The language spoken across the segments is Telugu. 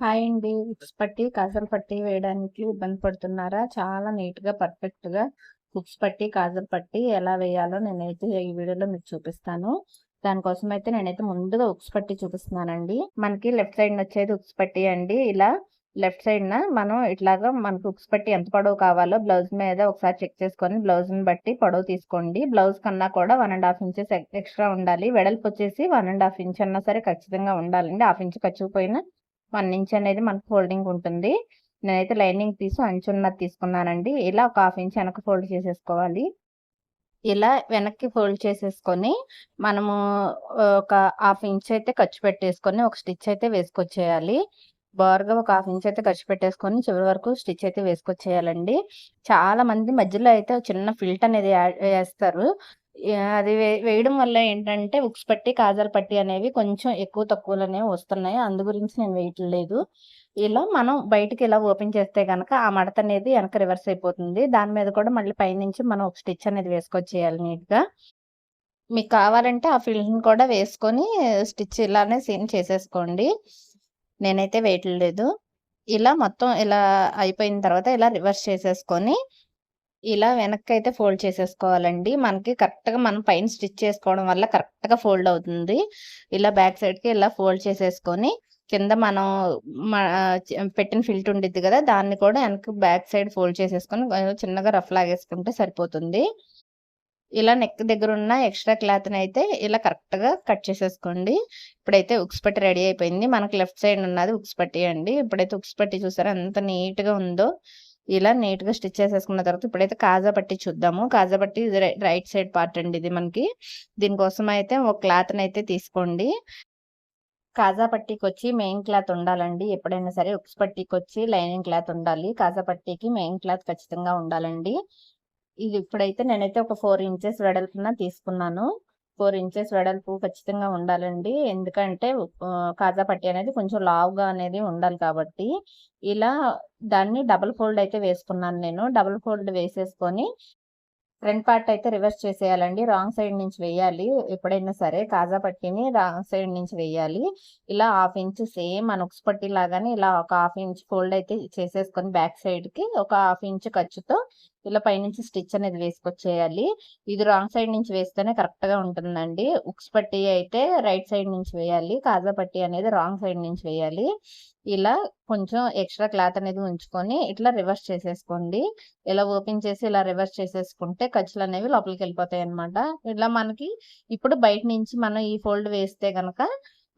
హాయ్ అండి. హుక్స్ పట్టి, కాజల్ పట్టి వేయడానికి ఇబ్బంది పడుతున్నారా? చాలా నీట్‌గా, పర్ఫెక్ట్‌గా హుక్స్ పట్టి, కాజల్ పట్టి ఎలా వేయాలో నేనైతే ఈ వీడియోలో మీకు చూపిస్తాను. దానికోసం అయితే నేనైతే ముందుగా ఉక్స్ పట్టి చూపిస్తున్నానండి. మనకి లెఫ్ట్ సైడ్ వచ్చేది ఉక్స్ పట్టి అండి. ఇలా లెఫ్ట్ సైడ్‌న మనం ఇట్లాగా మనకు ఉక్స్ పట్టి ఎంత పొడవు కావాలో బ్లౌజ్ మీద ఒకసారి చెక్ చేసుకొని బ్లౌజ్‌ని బట్టి పొడవు తీసుకోండి. బ్లౌజ్ కన్నా కూడా one and half inches extra ఉండాలి. వెడల్పు వచ్చేసి వన్ అండ్ హాఫ్ ఇంచ్ అన్నా సరే ఖచ్చితంగా ఉండాలండి. హాఫ్ ఇంచ్ ఖర్చుకుపోయినా వన్ ఇంచ్ అనేది మనకు ఫోల్డింగ్ ఉంటుంది. నేనైతే లైనింగ్ పీసు అంచున్నది తీసుకున్నానండి. ఇలా ఒక హాఫ్ ఇంచ్ వెనక్కి ఫోల్డ్ చేసేసుకోవాలి. ఇలా వెనక్కి ఫోల్డ్ చేసేసుకొని మనము ఒక హాఫ్ ఇంచ్ అయితే ఖర్చు పెట్టేసుకొని ఒక స్టిచ్ అయితే వేసుకొచ్చేయాలి. బోర్గా ఒక హాఫ్ ఇంచ్ అయితే ఖర్చు పెట్టేసుకొని చివరి వరకు స్టిచ్ అయితే వేసుకొచ్చేయాలండి. చాలా మంది మధ్యలో అయితే చిన్న ఫిల్ట్ అనేది యాడ్ అది వే వేయడం వల్ల ఏంటంటే ఉక్స్ పట్టి, కాజల్ పట్టి అనేవి కొంచెం ఎక్కువ తక్కువలోనే వస్తున్నాయి. అందు గురించి నేను వేయట్లేదు. ఇలా మనం బయటికి ఇలా ఓపెన్ చేస్తే కనుక ఆ మడత అనేది వెనక రివర్స్ అయిపోతుంది. దాని మీద కూడా మళ్ళీ పైనుంచి మనం ఒక స్టిచ్ అనేది వేసుకొచ్చేయాలి నీట్‌గా. మీకు కావాలంటే ఆ ఫిల్‌ని కూడా వేసుకొని స్టిచ్ ఇలానే సీన్ చేసేసుకోండి. నేనైతే వేయట్లేదు. ఇలా మొత్తం ఇలా అయిపోయిన తర్వాత ఇలా రివర్స్ చేసేసుకొని ఇలా వెనక్కి అయితే ఫోల్డ్ చేసేసుకోవాలండి. మనకి కరెక్ట్‌గా మనం పైన స్టిచ్ చేసుకోవడం వల్ల కరెక్ట్‌గా ఫోల్డ్ అవుతుంది. ఇలా బ్యాక్ సైడ్‌కి ఇలా ఫోల్డ్ చేసేసుకొని కింద మనం పెట్టిన ఫిల్ట్ ఉండిద్ది కదా దాన్ని కూడా వెనక్కి బ్యాక్ సైడ్ ఫోల్డ్ చేసేసుకొని చిన్నగా రఫ్ లాగేసుకుంటే సరిపోతుంది. ఇలా నెక్ దగ్గర ఉన్న ఎక్స్‌ట్రా క్లాత్ని అయితే ఇలా కరెక్ట్‌గా కట్ చేసేసుకోండి. ఇప్పుడైతే ఉక్స్పట్టి రెడీ అయిపోయింది. మనకి లెఫ్ట్ సైడ్ ఉన్నది ఉక్స్ పట్టి అండి. ఇప్పుడైతే ఉక్స్ పట్టి చూసారా ఎంత నీట్‌గా ఉందో. ఇలా నీట్‌గా స్టిచ్ చేసేసుకున్న తర్వాత ఇప్పుడైతే కాజా పట్టి చూద్దాము. కాజా పట్టి ఇది రైట్ సైడ్ పార్ట్ అండి ఇది మనకి. దీనికోసం అయితే ఒక క్లాత్‌నైతే తీసుకోండి. కాజా పట్టీకొచ్చి మెయిన్ క్లాత్ ఉండాలండి. ఎప్పుడైనా సరే ఉక్స్ పట్టికి పట్టీకొచ్చి లైనింగ్ క్లాత్ ఉండాలి. కాజా పట్టీకి మెయిన్ క్లాత్ ఖచ్చితంగా ఉండాలండి. ఇది ఇప్పుడైతే నేనైతే ఒక ఫోర్ ఇంచెస్ వెడల్పున తీసుకున్నాను. ఫోర్ ఇంచెస్ వెడల్పు ఖచ్చితంగా ఉండాలండి. ఎందుకంటే కాజా పట్టి అనేది కొంచెం లావుగా అనేది ఉండాలి కాబట్టి. ఇలా దాన్ని డబుల్ ఫోల్డ్ అయితే వేసుకున్నాను నేను. డబుల్ ఫోల్డ్ వేసేసుకొని ఫ్రంట్ పార్ట్ అయితే రివర్స్ చేసేయాలండి. రాంగ్ సైడ్ నుంచి వేయాలి. ఎప్పుడైనా సరే కాజా పట్టీని రాంగ్ సైడ్ నుంచి వేయాలి. ఇలా హాఫ్ ఇంచ్ సేమ్ మన హుక్స్ పట్టి లాగానే ఇలా ఒక హాఫ్ ఇంచ్ ఫోల్డ్ అయితే చేసేసుకొని బ్యాక్ సైడ్‌కి ఒక హాఫ్ ఇంచ్ ఖర్చుతో ఇలా పైనుంచి స్టిచ్ అనేది వేసుకొచ్చేయాలి. ఇది రాంగ్ సైడ్ నుంచి వేస్తేనే కరెక్ట్‌గా ఉంటుందండి. ఉక్స్ పట్టి అయితే రైట్ సైడ్ నుంచి వేయాలి. కాజా పట్టి అనేది రాంగ్ సైడ్ నుంచి వేయాలి. ఇలా కొంచెం ఎక్స్‌ట్రా క్లాత్ అనేది ఉంచుకొని ఇట్లా రివర్స్ చేసేసుకోండి. ఇలా ఓపెన్ చేసి ఇలా రివర్స్ చేసేసుకుంటే ఖర్చులనేవి అనమాట ఇలా మనకి ఇప్పుడు బయట నుంచి మనం ఈ ఫోల్డ్ వేస్తే గనక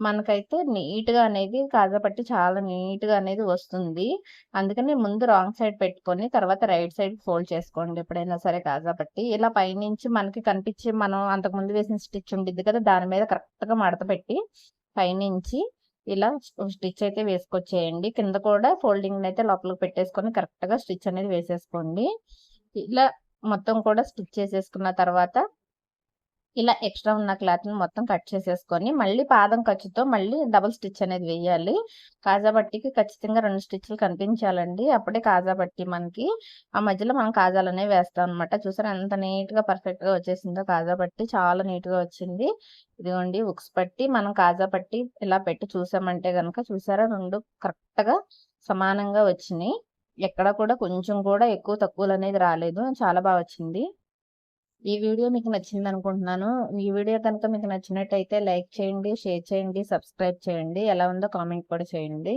మనకైతే నీట్‌గా అనేది కాజాపట్టి చాలా నీట్‌గా అనేది వస్తుంది. అందుకని ముందు రాంగ్ సైడ్ పెట్టుకొని తర్వాత రైట్ సైడ్ ఫోల్డ్ చేసుకోండి ఎప్పుడైనా సరే కాజాపట్టి ఇలా పైనుంచి మనకి కనిపించి మనం అంతకుముందు వేసిన స్టిచ్ ఉండిద్ది కదా! దాని మీద కరెక్ట్‌గా మడత పెట్టి పైనుంచి ఇలా స్టిచ్ అయితే వేసుకొచ్చేయండి. కింద కూడా ఫోల్డింగ్‌నైతే లోపలికి పెట్టేసుకొని కరెక్ట్‌గా స్టిచ్ అనేది వేసేసుకోండి. ఇలా మొత్తం కూడా స్టిచ్ చేసేసుకున్న తర్వాత ఇలా ఎక్స్‌ట్రా ఉన్న క్లాత్‌ని మొత్తం కట్ చేసేసుకొని మళ్ళీ పాదం ఖర్చుతో మళ్ళీ డబుల్ స్టిచ్ అనేది వేయాలి. కాజా పట్టీకి ఖచ్చితంగా రెండు స్టిచ్‌లు కనిపించాలండి. అప్పుడే కాజా పట్టి మనకి. ఆ మధ్యలో మనం కాజాలు అనేవి వేస్తాం అనమాట. చూసారా ఎంత నీట్‌గా పర్ఫెక్ట్‌గా వచ్చేసిందో కాజా పట్టి చాలా నీట్‌గా వచ్చింది. ఇదిగోండి ఉక్స్ పట్టి మనం కాజా పట్టి ఇలా పెట్టి చూసామంటే గనక చూసారా రెండు కరెక్ట్‌గా సమానంగా వచ్చినాయి ఎక్కడ కూడా కొంచెం కూడా ఎక్కువ తక్కువలు అనేది రాలేదు. చాలా బాగా వచ్చింది. ఈ వీడియో మీకు నచ్చిందనుకుంటున్నాను. ఈ వీడియో కనుక మీకు నచ్చినట్టయితే లైక్ చేయండి, షేర్ చేయండి, సబ్స్క్రైబ్ చేయండి. ఎలా ఉందో కామెంట్ కూడా చేయండి.